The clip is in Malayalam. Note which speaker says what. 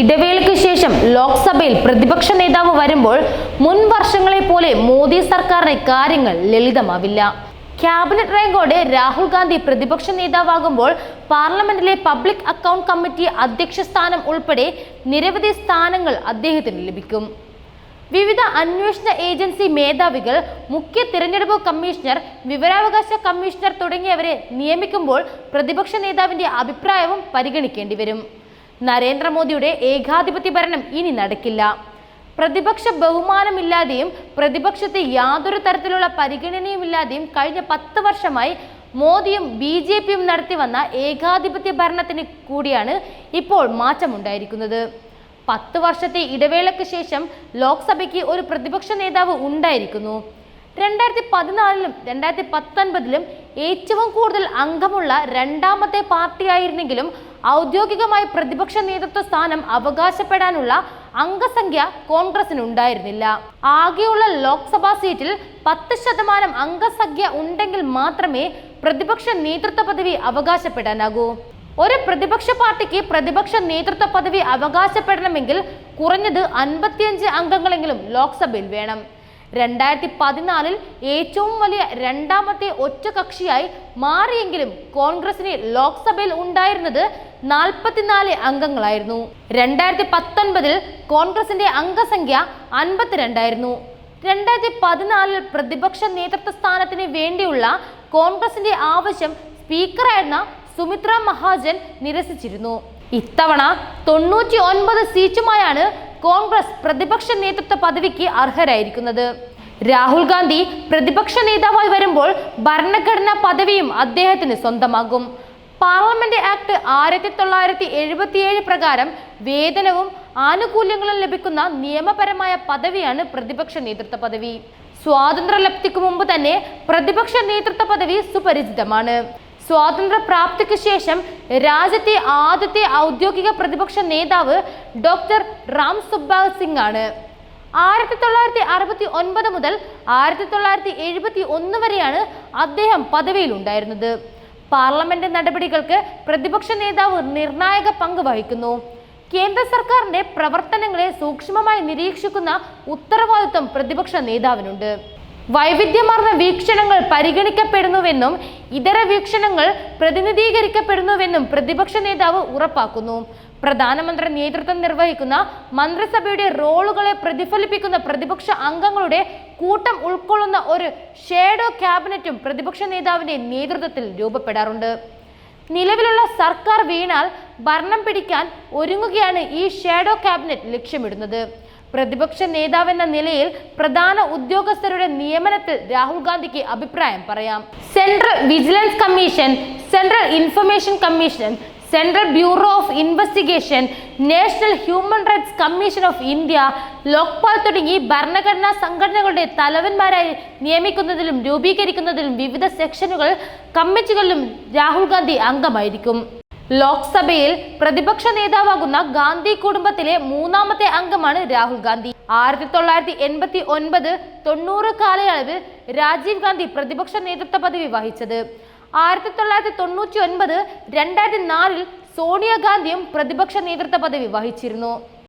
Speaker 1: ഇടവേളയ്ക്ക് ശേഷം ലോക്സഭയിൽ പ്രതിപക്ഷ നേതാവ് വരുമ്പോൾ മുൻ വർഷങ്ങളെ പോലെ മോദി സർക്കാരിന്റെ കാര്യങ്ങൾ ലളിതമാവില്ല. ക്യാബിനറ്റ് റാങ്കോടെ രാഹുൽ ഗാന്ധി പ്രതിപക്ഷ നേതാവാകുമ്പോൾ പാർലമെന്റിലെ പബ്ലിക് അക്കൗണ്ട് കമ്മിറ്റി അധ്യക്ഷ സ്ഥാനം ഉൾപ്പെടെ നിരവധി സ്ഥാനങ്ങൾ അദ്ദേഹത്തിന് ലഭിക്കും. വിവിധ അന്വേഷണ ഏജൻസി മേധാവികൾ മുഖ്യ തിരഞ്ഞെടുപ്പ് കമ്മീഷണർ വിവരാവകാശ കമ്മീഷണർ തുടങ്ങിയവരെ നിയമിക്കുമ്പോൾ പ്രതിപക്ഷ നേതാവിന്റെ അഭിപ്രായവും പരിഗണിക്കേണ്ടി വരും. നരേന്ദ്രമോദിയുടെ ഏകാധിപത്യ ഭരണം ഇനി നടക്കില്ല. പ്രതിപക്ഷ ബഹുമാനമില്ലാതെയും പ്രതിപക്ഷത്തെ യാതൊരു തരത്തിലുള്ള പരിഗണനയുമില്ലാതെയും കഴിഞ്ഞ പത്ത് വർഷമായി മോദിയും ബി ജെ പിയും നടത്തി വന്ന ഏകാധിപത്യ ഭരണത്തിന് കൂടിയാണ് ഇപ്പോൾ മാറ്റമുണ്ടായിരിക്കുന്നത്. പത്ത് വർഷത്തെ ഇടവേളയ്ക്ക് ശേഷം ലോക്സഭയ്ക്ക് ഒരു പ്രതിപക്ഷ നേതാവ് ഉണ്ടായിരിക്കുന്നു. രണ്ടായിരത്തി പതിനാലിലും രണ്ടായിരത്തി പത്തൊൻപതിലും ഏറ്റവും കൂടുതൽ അംഗമുള്ള രണ്ടാമത്തെ പാർട്ടിയായിരുന്നെങ്കിലും ഔദ്യോഗികമായി പ്രതിപക്ഷ നേതൃത്വ സ്ഥാനം അവകാശപ്പെടാനുള്ള അംഗസംഖ്യ കോൺഗ്രസിന് ഉണ്ടായിരുന്നില്ല ആകെയുള്ള ലോക്സഭാ സീറ്റിൽ പത്ത് ശതമാനം അംഗസംഖ്യ ഉണ്ടെങ്കിൽ മാത്രമേ പ്രതിപക്ഷ നേതൃത്വ പദവി അവകാശപ്പെടാനാകൂ. ഒരു പ്രതിപക്ഷ പാർട്ടിക്ക് പ്രതിപക്ഷ നേതൃത്വ പദവി അവകാശപ്പെടണമെങ്കിൽ കുറഞ്ഞത് അൻപത്തിയഞ്ച് അംഗങ്ങളെങ്കിലും ലോക്സഭയിൽ വേണം. രണ്ടായിരത്തി പതിനാലിൽ ഏറ്റവും വലിയ രണ്ടാമത്തെ ഒറ്റകക്ഷിയായി മാറിയെങ്കിലും കോൺഗ്രസിന് ലോക്സഭയിൽ ഉണ്ടായിരുന്നത് നാൽപ്പത്തിനാല് അംഗങ്ങളായിരുന്നു. രണ്ടായിരത്തി പത്തൊൻപതിൽ കോൺഗ്രസിന്റെ അംഗസംഖ്യ അൻപത്തിരണ്ടായിരുന്നു. രണ്ടായിരത്തി പതിനാലിൽ പ്രതിപക്ഷ നേതൃത്വ സ്ഥാനത്തിന് വേണ്ടിയുള്ള കോൺഗ്രസിന്റെ ആവശ്യം സ്പീക്കറായിരുന്ന സുമിത്ര മഹാജൻ നിരസിച്ചിരുന്നു. ഇത്തവണ തൊണ്ണൂറ്റി ഒൻപത് സീറ്റുമായാണ് കോൺഗ്രസ് പ്രതിപക്ഷ നേതൃത്വ പദവിക്ക് അർഹരായിരിക്കുന്നത്. രാഹുൽ ഗാന്ധി പ്രതിപക്ഷ നേതാവായി വരുമ്പോൾ ഭരണഘടനാ പദവിയും അദ്ദേഹത്തിന് സ്വന്തമാകും. പാർലമെന്റ് ആക്ട് ആയിരത്തി തൊള്ളായിരത്തി എഴുപത്തിയേഴ് പ്രകാരം വേതനവും ആനുകൂല്യങ്ങളും ലഭിക്കുന്ന നിയമപരമായ പദവിയാണ് പ്രതിപക്ഷ നേതൃത്വ പദവി. സ്വാതന്ത്ര്യലബ്ധിക്ക് മുമ്പ് തന്നെ പ്രതിപക്ഷ നേതൃത്വ പദവി സുപരിചിതമാണ്. സ്വാതന്ത്ര്യ പ്രാപ്തിക്ക് ശേഷം രാജ്യത്തെ ആദ്യത്തെ ഔദ്യോഗിക പ്രതിപക്ഷ നേതാവ് ഡോക്ടർ റാം സുബ്ബാൽ സിംഗ് ആണ് ആയിരത്തി തൊള്ളായിരത്തി അറുപത്തി ഒൻപത് മുതൽ ആയിരത്തി തൊള്ളായിരത്തി എഴുപത്തി ഒന്ന് വരെയാണ് അദ്ദേഹം പദവിയിൽ ഉണ്ടായിരുന്നത് പാർലമെന്റ് നടപടികൾക്ക് പ്രതിപക്ഷ നേതാവ് നിർണായക പങ്ക് വഹിക്കുന്നു. കേന്ദ്ര സർക്കാരിന്റെ പ്രവർത്തനങ്ങളെ സൂക്ഷ്മമായി നിരീക്ഷിക്കുന്ന ഉത്തരവാദിത്വം പ്രതിപക്ഷ നേതാവിനുണ്ട്. വൈവിധ്യമാർന്ന വീക്ഷണങ്ങൾ പരിഗണിക്കപ്പെടുന്നുവെന്നും ഇതര വീക്ഷണങ്ങൾ പ്രതിനിധീകരിക്കപ്പെടുന്നുവെന്നും പ്രതിപക്ഷ നേതാവ് ഉറപ്പാക്കുന്നു. പ്രധാനമന്ത്രി നേതൃത്വം നിർവഹിക്കുന്ന മന്ത്രിസഭയുടെ റോളുകളെ പ്രതിഫലിപ്പിക്കുന്ന പ്രതിപക്ഷ അംഗങ്ങളുടെ കൂട്ടം ഉൾക്കൊള്ളുന്ന ഒരു ഷേഡോ ക്യാബിനറ്റും പ്രതിപക്ഷ നേതാവിന്റെ നേതൃത്വത്തിൽ രൂപപ്പെടാറുണ്ട്. നിലവിലുള്ള സർക്കാർ വീണാൽ ഭരണം പിടിക്കാൻ ഒരുങ്ങുകയാണ് ഈ ഷേഡോ ക്യാബിനറ്റ് ലക്ഷ്യമിടുന്നത്. പ്രതിപക്ഷ നേതാവെന്ന നിലയിൽ പ്രധാന ഉദ്യോഗസ്ഥരുടെ നിയമനത്തിൽ രാഹുൽ ഗാന്ധിക്ക് അഭിപ്രായം പറയാം. Central vigilance commission central information commission central bureau of investigation national human rights commission of India Lokpal തുടങ്ങി ഭരണഘടനാ സംഘടനകളുടെ തലവന്മാരായി നിയമിക്കുന്നതിലും രൂപീകരിക്കുന്നതിലും വിവിധ സെക്ഷനുകൾ കമ്മിറ്റികളിലും രാഹുൽ ഗാന്ധി അംഗമായിരിക്കും. ലോക്സഭയിൽ പ്രതിപക്ഷ നേതാവാകുന്ന ഗാന്ധി കുടുംബത്തിലെ മൂന്നാമത്തെ അംഗമാണ് രാഹുൽ ഗാന്ധി. ആയിരത്തി തൊള്ളായിരത്തി എൺപത്തി ഒൻപത് തൊണ്ണൂറ് കാലയളവിൽ രാജീവ് ഗാന്ധി പ്രതിപക്ഷ നേതൃത്വ പദവി വഹിച്ചത്. ആയിരത്തി തൊള്ളായിരത്തി തൊണ്ണൂറ്റി ഒൻപത് രണ്ടായിരത്തി നാലിൽ സോണിയാഗാന്ധിയും പ്രതിപക്ഷ നേതൃത്വ പദവി വഹിച്ചിരുന്നു.